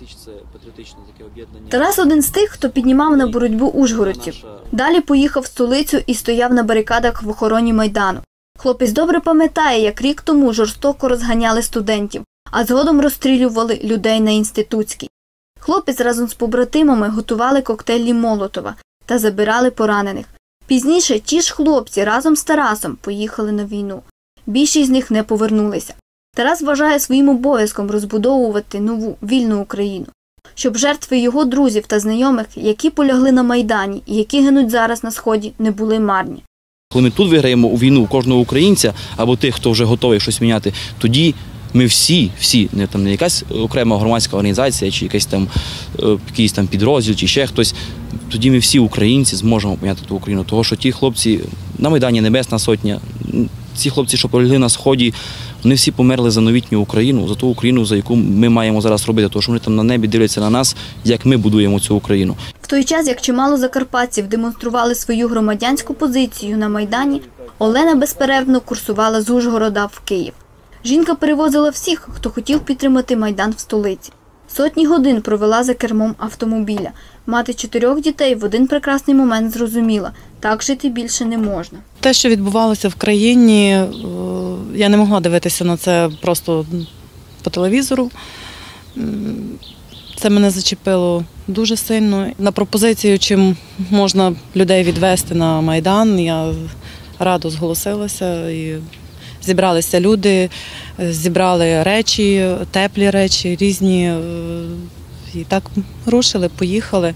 Січ це патріотичне таке об'єднання. Тарас один з тих, хто піднімав на боротьбу ужгородців. Далі поїхав в столицю і стояв на барикадах в охороні майдану. Хлопець добре пам'ятає, як рік тому жорстоко розганяли студентів, а згодом розстрілювали людей на інститутській. Хлопець разом з побратимами готували коктейлі Молотова та забирали поранених. Пізніше ті ж хлопці разом з Тарасом поїхали на війну. Більшість з них не повернулися. Тарас вважає своїм обов'язком розбудовувати нову вільну Україну, щоб жертви його друзів та знайомих, які полягли на майдані і які гинуть зараз на сході, не були марні. Коли ми тут виграємо у війну кожного українця або тих, хто вже готовий щось міняти, тоді ми всі, всі, не там не якась окрема громадська організація, чи якийсь там е, якийсь там підрозділ, чи ще хтось. Тоді ми всі українці зможемо поміняти ту Україну. Тому що ті хлопці на Майдані Небесна Сотня, ці хлопці, що полягли на сході, вони всі померли за новітню Україну, за ту Україну, за яку ми маємо зараз робити, тому що вони там на небі дивляться на нас, як ми будуємо цю Україну. В той час, як чимало закарпатців демонстрували свою громадянську позицію на майдані, Олена безперервно курсувала з Ужгорода в Київ. Жінка перевозила всіх, хто хотів підтримати майдан в столиці. Сотні годин провела за кермом автомобіля. Мати чотирьох дітей в один прекрасний момент зрозуміла, так жити більше не можна. Те, що відбувалося в країні, я не могла дивитися на це просто по телевізору. Це мене зачепило дуже сильно. На пропозицію, чим можна людей відвести на Майдан, я радо зголосилася і зібралися люди, зібрали речі, теплі речі, різні. е, І так рушили, поїхали.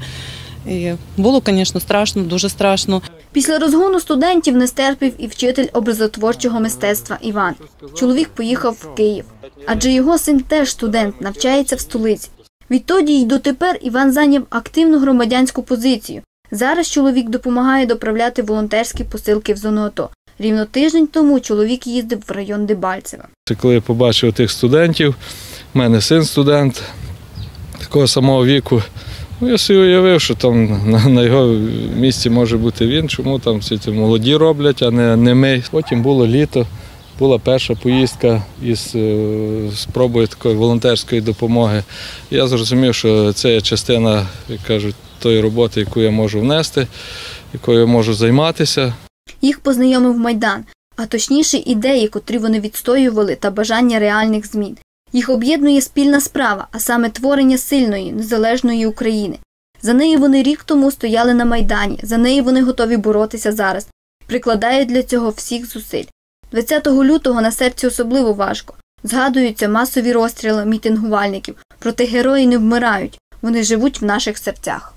І було, звісно, страшно, дуже страшно. Після розгону студентів не стерпів і вчитель образотворчого мистецтва Іван. Чоловік поїхав в Київ, адже його син теж студент, навчається в столиці. Відтоді й дотепер Іван зайняв активну громадянську позицію. Зараз чоловік допомагає доправляти волонтерські посилки в зону АТО. Рівно тиждень тому чоловік їздив в район Дебальцева. Коли я побачив тих студентів, в мене син студент такого самого віку. Ну, я собі уявив, що там на, його місці може бути він, чому там всі ці молоді роблять, а не, не ми. Потім було літо, була перша поїздка із е, спробою такої волонтерської допомоги. Я зрозумів, що це є частина, як кажуть, тої роботи, яку я можу внести, якою я можу займатися. Їх познайомив Майдан, а точніше ідеї, котрі вони відстоювали, та бажання реальних змін. Їх об'єднує спільна справа, а саме творення сильної, незалежної України. За неї вони рік тому стояли на Майдані, за неї вони готові боротися зараз, прикладають для цього всіх зусиль. 20 лютого на серці особливо важко. Згадуються масові розстріли мітингувальників, проте герої не вмирають, вони живуть в наших серцях.